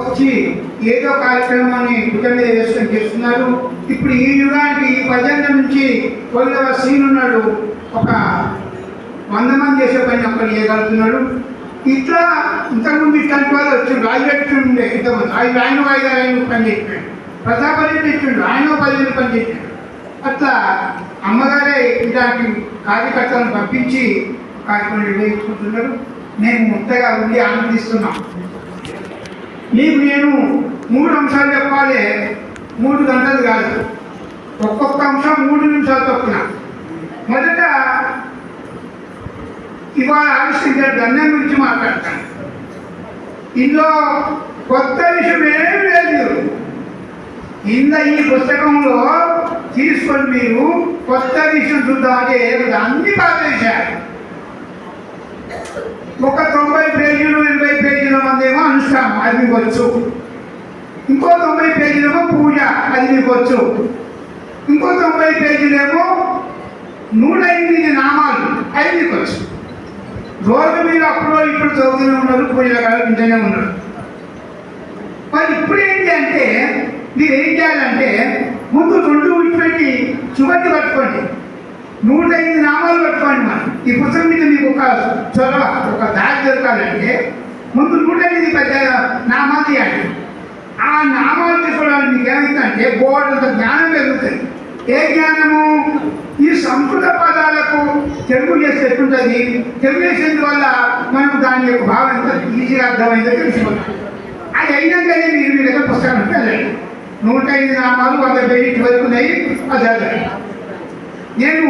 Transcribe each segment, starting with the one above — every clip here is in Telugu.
వచ్చి ఏదో కార్యక్రమాన్ని భుజం మీద వేసుకొని చేస్తున్నారు. ఇప్పుడు ఈ యుగానికి ఈ పద్దెనిమిది నుంచి కొద్దిగా సీన్ ఉన్నాడు. ఒక వంద మంది చేసే పని అక్కడ చేయగలుగుతున్నాడు. ఇట్లా ఇంతకుముందు ఇట్లాంటి వాళ్ళు వచ్చి రాజు ఉండే ఇంతకుముందు. ఆయన ఆయన వాయిదా ఆయన పని చేసినాడు ప్రతాపరెడ్డి ఇచ్చిండు. ఆయన పదిహేను పని చేసిండు అట్లా అమ్మగారే ఇలాంటి కార్యకర్తలను పంపించి కార్యక్రమం నిర్వహించుకుంటున్నారు. నేను ముత్తగా ఉండి ఆనందిస్తున్నాను మీకు నేను మూడు అంశాలు చెప్పాలి. మూడు గంటలు కాదు. ఒక్కొక్క అంశం మూడు నిమిషాలు తప్పున మొదట ఇవాళ ఆవిష్కరించిన గంధం గురించి మాట్లాడతాను. ఇందులో కొత్త విషయం ఏమి లేదు. ఇంద ఈ పుస్తకంలో తీసుకొని మీరు కొత్త విషయం చూద్దామంటే అన్ని పాత విషయాలు ఒక తొంభై పేజీలు ఎనభై పేజీల మంది ఏమో అనుష్ఠానం అది మీకు వచ్చు ఇంకో తొంభై పేజీలేమో పూజ అది మీకు వచ్చు ఇంకో తొంభై పేజీలేమో నూట ఎనిమిది నామాలు అది మీకు వచ్చు రోజు మీరు అప్పుడు ఇప్పుడు చదువుతూనే ఉన్నారు పూజలు కాదు వింటూనే ఉన్నారు. మరి ఇప్పుడు ఏంటి అంటే మీరు ఏం చేయాలంటే ముందు రెండు విడిచిపెట్టి చువట్టి పట్టుకోండి. నూట ఐదు నామాలు పట్టుకోండి మనం ఈ పుస్తకం మీద మీకు ఒక చొరవ ఒక దారి దొరకాలంటే ముందు నూట ఎనిమిది పెద్ద నామాలు అంటే ఆ నామాలు తీసుకోవడానికి మీకు ఏమైందంటే బోర్డంత జ్ఞానం పెరుగుతుంది ఏ జ్ఞానము? ఈ సంస్కృత పదాలకు తెలుగు చేస్తే ఎట్లుంటుంది? తెలుగు చేసేందువల్ల మనం దాని యొక్క భావం ఎంత ఈజీగా అర్థమైందో తెలుసుకుంటాం అది అయినాకనే మీరు మీ దగ్గర పుస్తకానికి వెళ్ళండి. నూట ఐదు నామాలు వంద పేజీ వరకు ఉన్నాయి అది. నేను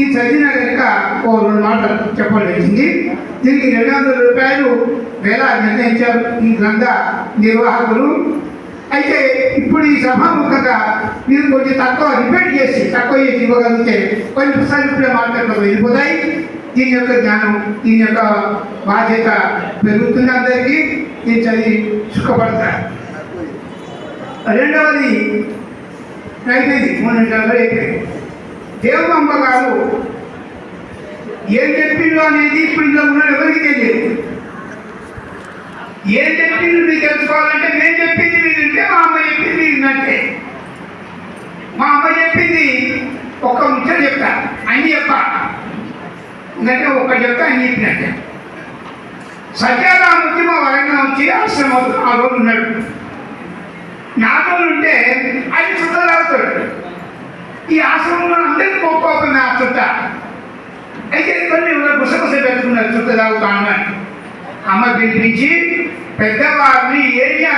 ఈ చదివిన కనుక ఓ రెండు మాటలు చెప్పవలసింది. దీనికి రెండు వందల రూపాయలు వేల నిర్ణయించారు ఈ గ్రంథ నిర్వాహకులు. అయితే ఇప్పుడు ఈ సభాముఖంగా మీరు కొంచెం తక్కువ రిపీట్ చేసి తక్కువ చేసి ఇవ్వగలిగితే కొన్ని పుస్తకాలు ఇప్పుడే మార్కెట్లో వెళ్ళిపోతాయి. దీని యొక్క జ్ఞానం దీని యొక్క బాధ్యత పెరుగుతుంది అందరికీ. దీన్ని చదివి సుఖపడతారు రెండవది అయిపోయింది మూడు నిమిషాలు అయిపోయింది దేవమ్మ గారు ఏం చెప్పిండు అనేది ఇప్పుడు ఇంట్లో ఉన్న ఎవరికి తెలియదు. ఏం చెప్పిండు మీరు తెలుసుకోవాలంటే నేను చెప్పింది మీరు వింటే మా అమ్మ చెప్పింది మీరు విన్నట్టే మా అమ్మ చెప్పింది ఒక్క ముచ్చట చెప్తా. అన్ని చెప్పా. ఎందుకంటే ఒక్క చెప్తా అన్ని చెప్పినట్టే. సత్యారామూర్తి మా వరంగా వచ్చి ఆశ్రమం ఆ రోజు ఉన్నాడు నాతో ఉంటే ఆయన చుట్టాలు అవుతాడు ఈ ఆశ్రమంలో అందరికీ కోపం ఆ చుట్ట అయితే కొన్ని గుసగుస పెట్టుకున్నారు చుట్ట తాగుతా అమ్మ అమ్మ పిలిపించి పెద్దవారిని ఏరియా